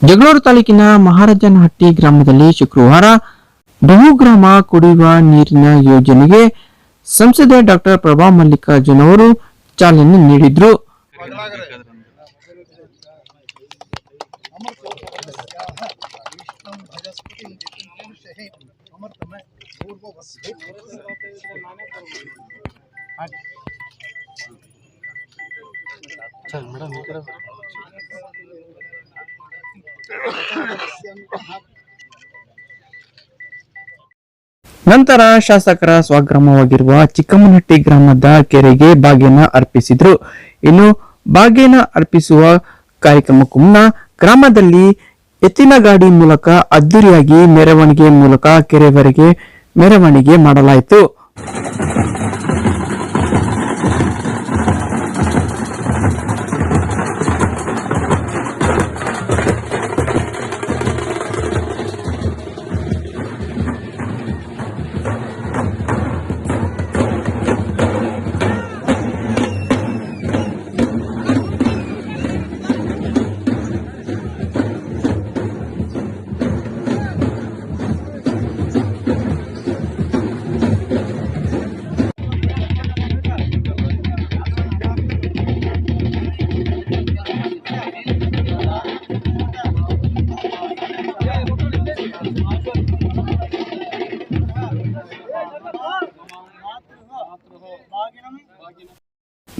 ಜಗಳೂರು ತಾಲೂಕಿನ ಮಹಾರಾಜನಹಟ್ಟಿ ಗ್ರಾಮದಲ್ಲಿ ಶುಕ್ರವಾರ ಬಹುಗ್ರಾಮ ಕುಡಿಯುವ ನೀರಿನ ಯೋಜನೆಗೆ ಸಂಸದೆ ಡಾಕ್ಟರ್ ಪ್ರಭಾ ಮಲ್ಲಿಕಾರ್ಜುನ್ ಅವರು ಚಾಲನೆ ನೀಡಿದ್ರು. ನಂತರ ಶಾಸಕರ ಸ್ವಗ್ರಾಮವಾಗಿರುವ ಚಿಕ್ಕಮ್ಮನಹಟ್ಟಿ ಗ್ರಾಮದ ಕೆರೆಗೆ ಬಾಗಿನ ಅರ್ಪಿಸಿದ್ರು. ಇನ್ನು ಬಾಗಿನ ಅರ್ಪಿಸುವ ಕಾರ್ಯಕ್ರಮಕ್ಕೂ ಮುನ್ನ ಗ್ರಾಮದಲ್ಲಿ ಎತ್ತಿನ ಗಾಡಿ ಮೂಲಕ ಅದ್ದೂರಿಯಾಗಿ ಮೆರವಣಿಗೆ ಮೂಲಕ ಕೆರೆವರೆಗೆ ಮೆರವಣಿಗೆ ಮಾಡಲಾಯಿತು.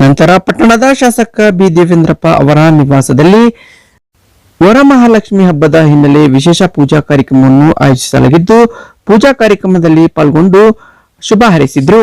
ನಂತರ ಪಟ್ಟಣದ ಶಾಸಕ ಬಿ ದೇವೇಂದ್ರಪ್ಪ ಅವರ ನಿವಾಸದಲ್ಲಿ ವರಮಹಾಲಕ್ಷ್ಮಿ ಹಬ್ಬದ ಹಿನ್ನೆಲೆ ವಿಶೇಷ ಪೂಜಾ ಕಾರ್ಯಕ್ರಮವನ್ನು ಆಯೋಜಿಸಲಾಗಿದ್ದು, ಪೂಜಾ ಕಾರ್ಯಕ್ರಮದಲ್ಲಿ ಪಾಲ್ಗೊಂಡು ಶುಭ ಹಾರೈಸಿದ್ರು.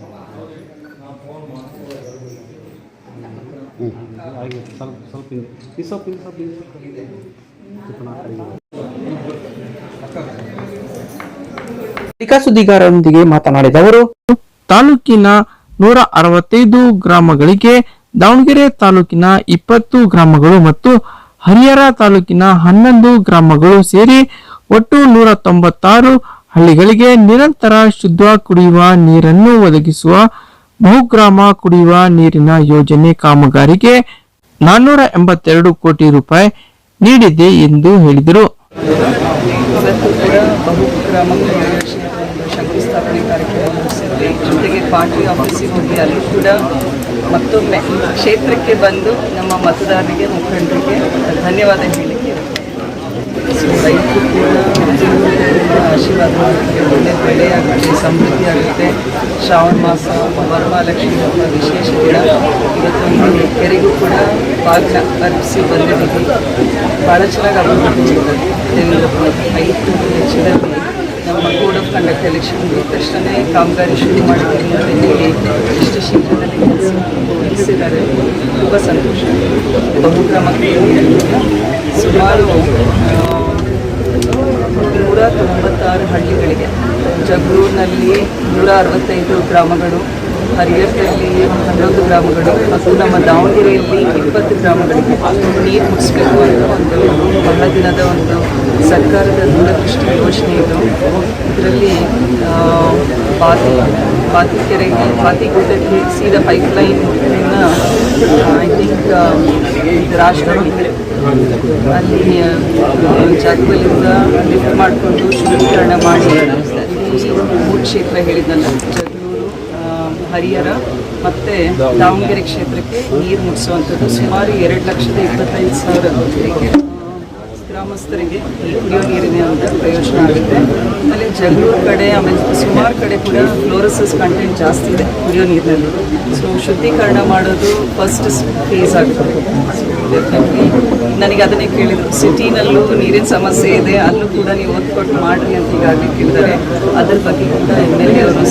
ಸುದ್ದಿಗಾರರೊಂದಿಗೆ ಮಾತನಾಡಿದ ಅವರು, ತಾಲೂಕಿನ ನೂರ ಅರವತ್ತೈದು ಗ್ರಾಮಗಳಿಗೆ ದಾವಣಗೆರೆ ತಾಲೂಕಿನ ಇಪ್ಪತ್ತು ಗ್ರಾಮಗಳು ಮತ್ತು ಹರಿಹರ ತಾಲೂಕಿನ ಹನ್ನೊಂದು ಗ್ರಾಮಗಳು ಸೇರಿ ಒಟ್ಟು ನೂರ ತೊಂಬತ್ತಾರು ಹಳ್ಳಿಗಳಿಗೆ ನಿರಂತರ ಶುದ್ಧ ಕುಡಿಯುವ ನೀರನ್ನು ಒದಗಿಸುವ ಬಹುಗ್ರಾಮ ಕುಡಿಯುವ ನೀರಿನ ಯೋಜನೆ ಕಾಮಗಾರಿಗೆ ನಾನ್ನೂರ ಎಂಬತ್ತೆರಡು ಕೋಟಿ ರೂಪಾಯಿ ನೀಡಿದೆ ಎಂದು ಹೇಳಿದರು. ಶಂಕುಸ್ಥಾಪನೆ ಕಾರ್ಯಕ್ರಮ ಜೊತೆಗೆ ಪಾರ್ಟಿ ಆಫೀಸಿಗೆ ಹೋಗಿ ಅಲ್ಲಿ ಕೂಡ ಮತ್ತೊಮ್ಮೆ ಕ್ಷೇತ್ರಕ್ಕೆ ಬಂದು ನಮ್ಮ ಮತದಾರರಿಗೆ ಮುಖಂಡರಿಗೆ ಧನ್ಯವಾದ ಹೇಳಿಕೆ ರೈತರು ಕೂಡ ಆಶೀರ್ವಾದ ಮಾಡೋದಕ್ಕೆ ಒಳ್ಳೆ ಬೆಳೆ ಆಗುತ್ತೆ ಸಮೃದ್ಧಿ ಆಗುತ್ತೆ ಶ್ರಾವಣ ಮಾಸ ವರಮಹಾಲಕ್ಷ್ಮಿ ಹಬ್ಬ ವಿಶೇಷ ದಿನ. ಇವತ್ತೊಂದು ಕೆರೆಗೂ ಕೂಡ ಬಾಗಿನ ಅರ್ಪಿಸಿ ಬಂದಿದ್ದೀವಿ. ಭಾಳ ಚೆನ್ನಾಗಿ ಅಭಿವೃದ್ಧಿ ದೇವೇಂದ್ರಪುರ ಐದು ವೆಚ್ಚದಲ್ಲಿ ನಮ್ಮ ಕೋಡ್ ಆಫ್ ಕಂಡಕ್ಟ್ ಎಲೆಕ್ಷನ್ ತಕ್ಷಣ ಕಾಮಗಾರಿ ಶುರು ಅಂತ ಹೇಳಿ ಇಷ್ಟು ಶೀಘ್ರದಲ್ಲಿ ಕೆಲಸ ಮುಗಿಸಿದ್ದಾರೆ ತುಂಬ ಸಂತೋಷ. ಬಹುಕ್ರಮಕ್ಕೆ ಸುಮಾರು ತೊಂಬತ್ತಾರು ಹಳ್ಳಿಗಳಿಗೆ. ಜಗಳೂರಿನಲ್ಲಿ ನೂರ ಅರವತ್ತೈದು ಗ್ರಾಮಗಳು, ಹರಿಹರದಲ್ಲಿ ಹನ್ನೊಂದು ಗ್ರಾಮಗಳು ಮತ್ತು ನಮ್ಮ ದಾವಣಗೆರೆಯಲ್ಲಿ ಇಪ್ಪತ್ತು ಗ್ರಾಮಗಳಿಗೆ ನೀರು ಮುಗಿಸ್ಬೇಕು ಅಂತ ಒಂದು ಬಹಳ ದಿನದ ಒಂದು ಸರ್ಕಾರದ ದೂರದೃಷ್ಟಿ ಯೋಜನೆ ಇದು ಇದರಲ್ಲಿ ಬಾತಿ ಬಾತಿ ಕೆರೆಗೆ ಬಾತಿ ಗುಡ್ಡಕ್ಕೆ ಲೈನ್ ಪೈಪ್ಲೈನ್ ಐ ಥಿಂಕ್ ರಾಷ್ಟ್ರಪತಿ ಅಲ್ಲಿ ಜಾಗಗಳಿಂದ ಲಿಫ್ಟ್ ಮಾಡಿಕೊಂಡು ಶುದ್ಧೀಕರಣ ಮಾಡಿ. ಮೂರು ಕ್ಷೇತ್ರ ಹೇಳಿದ್ದಲ್ಲ, ಜಗಳೂರು ಹರಿಹರ ಮತ್ತು ದಾವಣಗೆರೆ ಕ್ಷೇತ್ರಕ್ಕೆ ನೀರು ಮುಗಿಸುವಂಥದ್ದು ಸುಮಾರು ಎರಡು ಲಕ್ಷದ ಇಪ್ಪತ್ತೈದು ಸಾವಿರ. ಗ್ರಾಮಸ್ಥರಿಗೆ ಕುಡಿಯೋ ನೀರಿನ ಒಂದು ಪ್ರಯೋಜನ ಆಗುತ್ತೆ. ಆಮೇಲೆ ಜಗಳೂರು ಕಡೆ, ಆಮೇಲೆ ಸುಮಾರು ಕಡೆ ಕೂಡ ಫ್ಲೋರಸಸ್ ಕಂಟೆಂಟ್ ಜಾಸ್ತಿ ಇದೆ ಕುಡಿಯೋ ನೀರಿನಲ್ಲಿ. ಸೊ ಶುದ್ಧೀಕರಣ ಮಾಡೋದು ಫಸ್ಟ್ ಫೇಸ್ ಆಗುತ್ತೆ. ನನಗೆ ಅದನ್ನೇ ಕೇಳಿದರು. ಸಿಟಿನಲ್ಲೂ ನೀರಿನ ಸಮಸ್ಯೆ ಇದೆ, ಅಲ್ಲೂ ಕೂಡ ನೀವು ಒತ್ತು ಕೊಟ್ಟು ಮಾಡಿರಿ ಅಂತ ಈಗಾಗಲೇ ಕೇಳಿದ್ದಾರೆ. ಅದ್ರ ಬಗ್ಗೆ ಕೂಡ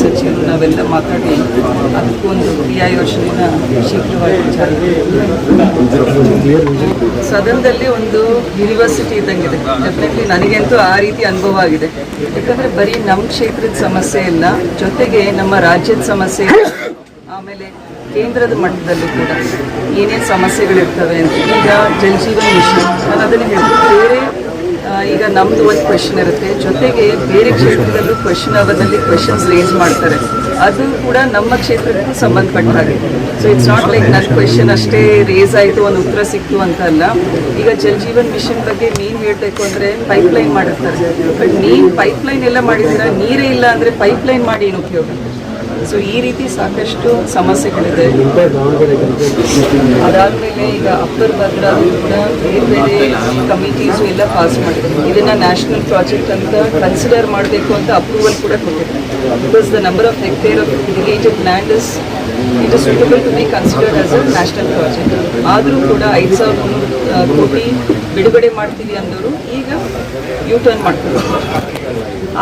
ಸಚಿವರು ನಾವೆಲ್ಲ ಮಾತಾಡಿ ಅದಕ್ಕೊಂದು ಕ್ರಿಯಾ ಯೋಜನೆನ ಶೀಘ್ರವಾಗಿ ಸದನದಲ್ಲಿ ಒಂದು ಯೂನಿವರ್ಸಿಟಿ ಇದ್ದಂಗಿದೆ. ಡೆಫಿನೆಟ್ಲಿ ನನಗಂತೂ ಆ ರೀತಿ ಅನುಭವ ಆಗಿದೆ. ಯಾಕಂದರೆ ಬರೀ ನಮ್ಮ ಕ್ಷೇತ್ರದ ಸಮಸ್ಯೆ ಇಲ್ಲ ಜೊತೆಗೆ ನಮ್ಮ ರಾಜ್ಯದ ಸಮಸ್ಯೆ ಇದೆ. ಆಮೇಲೆ ಕೇಂದ್ರದ ಮಟ್ಟದಲ್ಲೂ ಕೂಡ ಏನೇನು ಸಮಸ್ಯೆಗಳಿರ್ತವೆ ಅಂತ ಈಗ ಜಲಜೀವನ ಜೀವನ್ ಮಿಷನ್, ನಾನು ಅದನ್ನು ಹೇಳಿದೆ ಬೇರೆ ಈಗ ನಮ್ಮದು ಒಂದು ಕ್ವೆಶನ್ ಇರುತ್ತೆ. ಜೊತೆಗೆ ಬೇರೆ ಕ್ಷೇತ್ರದಲ್ಲೂ ಕ್ವೆಶನ್ ಅವರ್ನಲ್ಲಿ ಕ್ವೆಶನ್ಸ್ ರೇಸ್ ಮಾಡ್ತಾರೆ. ಅದು ಕೂಡ ನಮ್ಮ ಕ್ಷೇತ್ರಕ್ಕೂ ಸಂಬಂಧಪಟ್ಟ ಹಾಗೆ ಸೊ ಇಟ್ಸ್ ನಾಟ್ ಲೈಕ್ ನನ್ನ ಕ್ವೆಶನ್ ಅಷ್ಟೇ ರೇಸ್ ಆಯಿತು, ಒಂದು ಉತ್ತರ ಸಿಕ್ತು ಅಂತ ಅಲ್ಲ. ಈಗ ಜಲ್ ಜೀವನ್ ಮಿಷನ್ ಬಗ್ಗೆ ನೀನು ಹೇಳಬೇಕು ಅಂದರೆ ಪೈಪ್ಲೈನ್ ಮಾಡಿರ್ತಾರೆ. ಬಟ್ ನೀನು ಪೈಪ್ಲೈನ್ ಎಲ್ಲ ಮಾಡಿದ್ರೆ ನೀರೇ ಇಲ್ಲ ಅಂದರೆ ಪೈಪ್ಲೈನ್ ಮಾಡಿ ಏನು ಉಪಯೋಗ? ಸೊ ಈ ರೀತಿ ಸಾಕಷ್ಟು ಸಮಸ್ಯೆಗಳಿದೆ. ಅದಾದಮೇಲೆ ಈಗ ಅಪ್ಪರ್ ಭದ್ರಾ ಕೂಡ ಬೇರೆ ಬೇರೆ ಕಮಿಟೀಸು ಎಲ್ಲ ಪಾಸ್ ಮಾಡಿದೆ ಇದನ್ನ ನ್ಯಾಷನಲ್ ಪ್ರಾಜೆಕ್ಟ್ ಅಂತ ಕನ್ಸಿಡರ್ ಮಾಡಬೇಕು ಅಂತ ಅಪ್ರೂವಲ್ ಕೂಡ ಕೊಟ್ಟಿದೆ because the number of hectare of irrigated land is it is suitable to be considered as a national project ಆದರೂ ಕೂಡ ಐದು ಸಾವಿರದ ಮುನ್ನೂರು ಕೋಟಿ ಬಿಡುಗಡೆ ಮಾಡ್ತೀವಿ ಅಂದರು ಈಗ ಯೂ ಟರ್ನ್ ಮಾಡ್ತಾರೆ.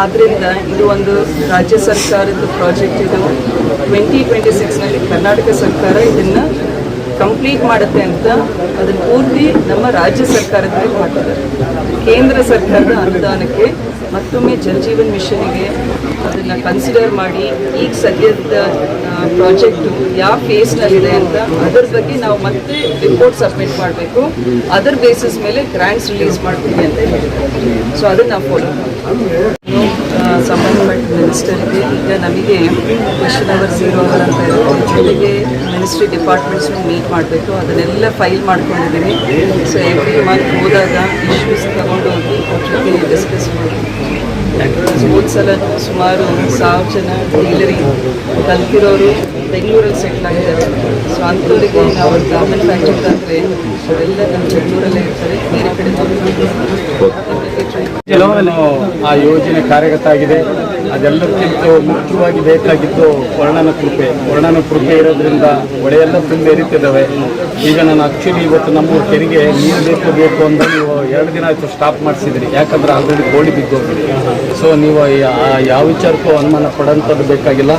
ಆದ್ದರಿಂದ ಇದು ಒಂದು ರಾಜ್ಯ ಸರ್ಕಾರದ ಪ್ರಾಜೆಕ್ಟ್ ಇದು. ಟ್ವೆಂಟಿ ಟ್ವೆಂಟಿ ಸಿಕ್ಸ್ನಲ್ಲಿ ಕರ್ನಾಟಕ ಸರ್ಕಾರ ಇದನ್ನು ಕಂಪ್ಲೀಟ್ ಮಾಡುತ್ತೆ ಅಂತ ಅದನ್ನು ಪೂರ್ತಿ ನಮ್ಮ ರಾಜ್ಯ ಸರ್ಕಾರದಲ್ಲಿ ಮಾಡಿದ್ದಾರೆ ಕೇಂದ್ರ ಸರ್ಕಾರದ ಅನುದಾನಕ್ಕೆ ಮತ್ತೊಮ್ಮೆ ಜಲ್ ಜೀವನ್ ಮಿಷನ್ಗೆ ಅದನ್ನು ಕನ್ಸಿಡರ್ ಮಾಡಿ, ಈಗ ಸದ್ಯದ ಪ್ರಾಜೆಕ್ಟು ಯಾವ ಫೇಸ್ನಲ್ಲಿದೆ ಅಂತ ಅದರ ಬಗ್ಗೆ ನಾವು ಮತ್ತೆ ರಿಪೋರ್ಟ್ ಸಬ್ಮಿಟ್ ಮಾಡಬೇಕು. ಅದರ್ ಬೇಸಿಸ್ ಮೇಲೆ ಗ್ರ್ಯಾಂಟ್ಸ್ ರಿಲೀಸ್ ಮಾಡ್ತೀವಿ ಅಂತ ಹೇಳಿದ್ದಾರೆ. ಸೊ ಅದನ್ನು ನಾವು ಫಾಲೋ ಸಂಬಂಧಪಟ್ಟ ಮಿನಿಸ್ಟರ್ಗೆ ಈಗ ನಮಗೆ ಕ್ವೆಶನ್ ಅವರ್ ಝೀರೋ ಅವರ್ ಅಂತ ಇರುತ್ತೆ ಜೊತೆಗೆ ಮಿನಿಸ್ಟ್ರಿ ಡಿಪಾರ್ಟ್ಮೆಂಟ್ಸ್ನು ಮೀಟ್ ಮಾಡಬೇಕು. ಅದನ್ನೆಲ್ಲ ಫೈಲ್ ಮಾಡ್ಕೊಂಡಿದ್ದೀನಿ ಸೊ ಎವ್ರಿ ಮಂತ್ ಹೋದಾಗ ಇಶ್ಯೂಸ್ ತಗೊಂಡು ಹೋಗಿ ಅವ್ರ ಜೊತೆ ಡಿಸ್ಕಸ್ ಮಾಡಿ. ಹೋದ ಸಲ ಸುಮಾರು ಸಾವಿರ ಜನ ಟೈಲರಿಂಗ್ ಕಲ್ತಿರೋರು ಬೆಂಗಳೂರಲ್ಲಿ ಸೆಟ್ಲ್ ಆಗಿದ್ದಾರೆ. ಸೊ ಅಂಥವರಿಗೆ ನಾವು ಗಾರ್ಮೆಂಟ್ ಫ್ಯಾಕ್ಟ್ರಿ ಅಂದರೆ ಅವರೆಲ್ಲ ನಮ್ಮ ಬೆಂಗಳೂರಲ್ಲೇ ಇರ್ತಾರೆ, ಬೇರೆ ಕಡೆ ಆ ಯೋಜನೆ ಕಾರ್ಯಗತ ಆಗಿದೆ ಅದೆಲ್ಲಕ್ಕಿಂತ ಮುಖ್ಯವಾಗಿ ಬೇಕಾಗಿದ್ದು ವರ್ಣನ ಕೃಪೆ. ವರ್ಣನ ಕೃಪೆ ಇರೋದ್ರಿಂದ ಹೊಳೆಯೆಲ್ಲ ತುಂಬ ಎರಿತಿದ್ದಾವೆ. ಈಗ ನಾನು ಆಕ್ಚುಲಿ ಇವತ್ತು ನಮ್ಮ ಕೆರೆಗೆ ನೀರು ಬೇಕು ಬೇಕು ಅಂತ ನೀವು ಎರಡು ದಿನ ಆಯಿತು ಸ್ಟಾಪ್ ಮಾಡಿಸಿದ್ರಿ. ಯಾಕಂದ್ರೆ ಆಲ್ರೆಡಿ ಗೋಳಿ ಬಿದ್ದೋಗಿ ಸೊ ನೀವು ಯಾವ ವಿಚಾರಕ್ಕೂ ಅನುಮಾನ ಪಡೋಂಥದ್ದು ಬೇಕಾಗಿಲ್ಲ.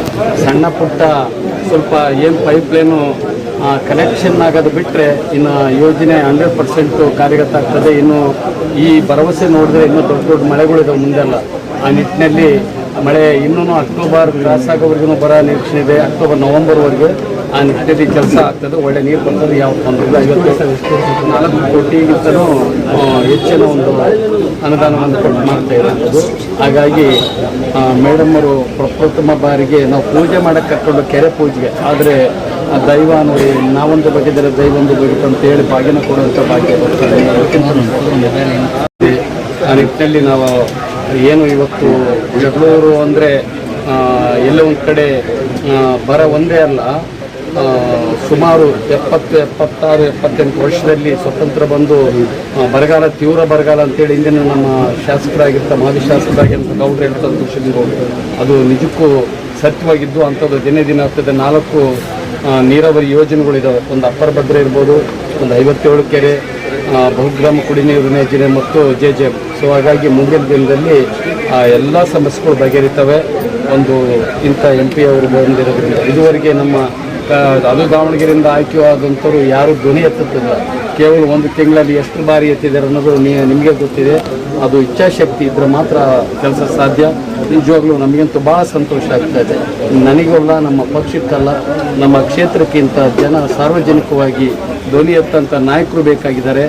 ಸಣ್ಣ ಪುಟ್ಟ ಸ್ವಲ್ಪ ಏನು ಪೈಪ್ಲೈನು ಕನೆಕ್ಷನ್ ಆಗೋದು ಬಿಟ್ಟರೆ ಇನ್ನು ಯೋಜನೆ ಹಂಡ್ರೆಡ್ ಪರ್ಸೆಂಟು ಕಾರ್ಯಗತ ಆಗ್ತದೆ. ಇನ್ನು ಈ ಭರವಸೆ ನೋಡಿದ್ರೆ ಇನ್ನೂ ದೊಡ್ಡ ದೊಡ್ಡ ಮಳೆಗಳಿದಾವೆ ಮುಂದೆಲ್ಲ. ಆ ನಿಟ್ಟಿನಲ್ಲಿ ಮಳೆ ಇನ್ನೂ ಅಕ್ಟೋಬರ್ ಕ್ರಾಸ್ ಆಗೋವರೆಗೂ ಬರೋ ನಿರೀಕ್ಷೆ ಇದೆ. ಅಕ್ಟೋಬರ್, ನವಂಬರ್ವರೆಗೂ ಆ ನಿಟ್ಟಿನಲ್ಲಿ ಕೆಲಸ ಆಗ್ತದೆ. ಒಳ್ಳೆ ನೀರು ಬರ್ತದೆ ಯಾವ ತೊಂದರೆ ಐವತ್ತು ನಾಲ್ಕು ಕೋಟಿಗಿಂತಲೂ ಹೆಚ್ಚಿನ ಒಂದು ಅನುದಾನವನ್ನು ಕೊಟ್ಟು ಮಾಡ್ತಾ ಇರೋದು ಹಾಗಾಗಿ ಮೇಡಮ್ ಅವರು ಪ್ರಪ್ರಥಮ ಬಾರಿಗೆ ನಾವು ಪೂಜೆ ಮಾಡಕ್ಕೆ ಕರ್ಕೊಂಡು ಕೆರೆ ಪೂಜೆಗೆ. ಆದರೆ, ಆ ದೈವ ನೋಡಿ ನಾವೊಂದು ಬಗೆದರೆ ದೈವ ಒಂದು ಬಗೆದು ಅಂತ ಹೇಳಿ ಬಾಗಿನ ಕೊಡುವಂಥ ಭಾಗ್ಯ ಬರ್ತಾರೆ ಆ ನಿಟ್ಟಿನಲ್ಲಿ ನಾವು ಏನು ಇವತ್ತು ಜಗಳೂರು ಅಂದರೆ ಎಲ್ಲ ಒಂದು ಕಡೆ ಬರ ಒಂದೇ ಅಲ್ಲ. ಸುಮಾರು ಎಪ್ಪತ್ತು, ಎಪ್ಪತ್ತಾರು, ಎಪ್ಪತ್ತೆಂಟು ವರ್ಷದಲ್ಲಿ ಸ್ವತಂತ್ರ ಬಂದು ಬರಗಾಲ, ತೀವ್ರ ಬರಗಾಲ ಅಂತೇಳಿ ಇಂದಿನ ನಮ್ಮ ಶಾಸಕರಾಗಿರ್ತ ಮಾಜಿ ಶಾಸಕರಾಗಿರ್ತ ಗೌಡ್ರು ಕೃಷಿಗೌಡ್ರು ಅದು ನಿಜಕ್ಕೂ ಸತ್ಯವಾಗಿದ್ದು ಅಂಥದ್ದು. ದಿನೇ ದಿನ ಆಗ್ತದೆ. ನಾಲ್ಕು ನೀರಾವರಿ ಯೋಜನೆಗಳಿದ್ದಾವೆ ಒಂದು ಅಪ್ಪರ ಭದ್ರ ಇರ್ಬೋದು, ಒಂದು ಐವತ್ತೇಳು ಕೆರೆ ಬಹುಗ್ರಾಮ ಕುಡಿ ನೀರು ಯೋಜನೆ ಮತ್ತು ಜೆ ಜೆ ಸೊ ಹಾಗಾಗಿ ಮುಂದಿನ ದಿನದಲ್ಲಿ ಆ ಎಲ್ಲ ಸಮಸ್ಯೆಗಳು ಬಗೆಹರಿತವೆ. ಒಂದು ಇಂಥ ಎಂ ಪಿ ಅವರು ಬಂದಿರೋದ್ರಿಂದ, ಇದುವರೆಗೆ ನಮ್ಮ ಅದು ದಾವಣಗೆರೆಯಿಂದ ಆಯ್ಕೆಯಾದಂಥವ್ರು ಯಾರು ಧ್ವನಿ ಎತ್ತುತ್ತಿಲ್ಲ. ಕೇವಲ ಒಂದು ತಿಂಗಳಲ್ಲಿ ಎಷ್ಟು ಬಾರಿ ಎತ್ತಿದ್ದಾರೆ ಅನ್ನೋದು ನಿಮಗೆ ಗೊತ್ತಿದೆ. ಅದು ಇಚ್ಛಾಶಕ್ತಿ ಇದ್ರೆ ಮಾತ್ರ ಕೆಲಸ ಸಾಧ್ಯ. ನಿಜವಾಗ್ಲೂ ನಮಗಂತೂ ಭಾಳ ಸಂತೋಷ ಆಗ್ತಾ ಇದೆ. ನನಗಲ್ಲ, ನಮ್ಮ ಪಕ್ಷಕ್ಕಲ್ಲ, ನಮ್ಮ ಕ್ಷೇತ್ರಕ್ಕಿಂತ ಜನ ಸಾರ್ವಜನಿಕವಾಗಿ ಧ್ವನಿ ಎತ್ತಂಥ ನಾಯಕರು ಬೇಕಾಗಿದ್ದಾರೆ.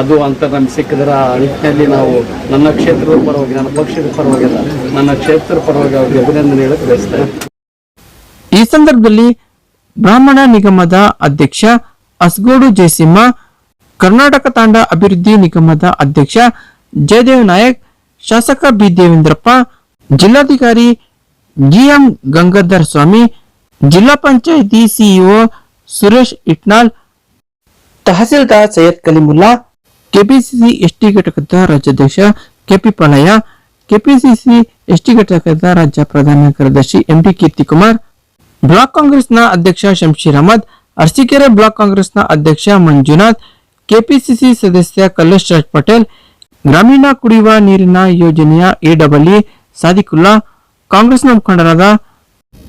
ಅದು ಅಂತ ನಮ್ಗೆ ಸಿಕ್ಕಿದ್ರ ನಿಟ್ಟಿನಲ್ಲಿ ನಾವು ನನ್ನ ಕ್ಷೇತ್ರದ ಪರವಾಗಿ, ನನ್ನ ಪಕ್ಷದ ಪರವಾಗಿಲ್ಲ ನನ್ನ ಕ್ಷೇತ್ರದ ಪರವಾಗಿ ಅವ್ರಿಗೆ ಅಭಿನಂದನೆ ಹೇಳಕ್ಕೆ ಬಯಸ್ತೇನೆ ಈ ಸಂದರ್ಭದಲ್ಲಿ ಬ್ರಾಹ್ಮಣ ನಿಗಮದ ಅಧ್ಯಕ್ಷ ಅಸ್ಗೋಡು ಜಯಸಿಂಹ, ಕರ್ನಾಟಕ ತಾಂಡ ಅಭಿವೃದ್ಧಿ ನಿಗಮದ ಅಧ್ಯಕ್ಷ ಜಯದೇವ್ ನಾಯಕ್, ಶಾಸಕ ಬಿ ದೇವೇಂದ್ರಪ್ಪ, ಜಿಲ್ಲಾಧಿಕಾರಿ ಜಿಎಂ ಗಂಗಾಧರ್ ಸ್ವಾಮಿ, ಜಿಲ್ಲಾ panchayat CEO Suresh Itnal, tahsildar Syed Kalimulla KPCC ST ಘಟಕದ ರಾಜ್ಯಾಧ್ಯಕ್ಷ ಕೆಪಿ ಪಾಲಯ್ಯ ಕೆಪಿಸಿಸಿ ಎಸ್ಟಿ ಘಟಕದ ರಾಜ್ಯ ಪ್ರಧಾನ ಕಾರ್ಯದರ್ಶಿ ಎಂಪಿ ಕೀರ್ತಿಕುಮಾರ್, ಬ್ಲಾಕ್ ಕಾಂಗ್ರೆಸ್ನ ಅಧ್ಯಕ್ಷ ಶಂಶೀರ್ ಅಹಮದ್, ಅರಸೀಕೆರೆ ಬ್ಲಾಕ್ ಕಾಂಗ್ರೆಸ್ನ ಅಧ್ಯಕ್ಷ ಮಂಜುನಾಥ್, ಕೆಪಿಸಿಸಿ ಸದಸ್ಯ ಕಲ್ಲೇಶ್ ರಾಜ್ ಪಟೇಲ್, ಗ್ರಾಮೀಣ ಕುಡಿಯುವ ನೀರಿನ ಯೋಜನೆಯ ಎಡಬ್ಲ್ಯೂ ಸಾದಿಕುಲ್ಲಾ, ಕಾಂಗ್ರೆಸ್ನ ಮುಖಂಡರಾದ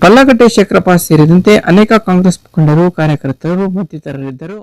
ಪಲ್ಲಗಟ್ಟೆ ಶೇಖರಪ್ಪ ಸೇರಿದಂತೆ ಅನೇಕ ಕಾಂಗ್ರೆಸ್ ಮುಖಂಡರು, ಕಾರ್ಯಕರ್ತರು ಮತ್ತಿತರರಿದ್ದರು.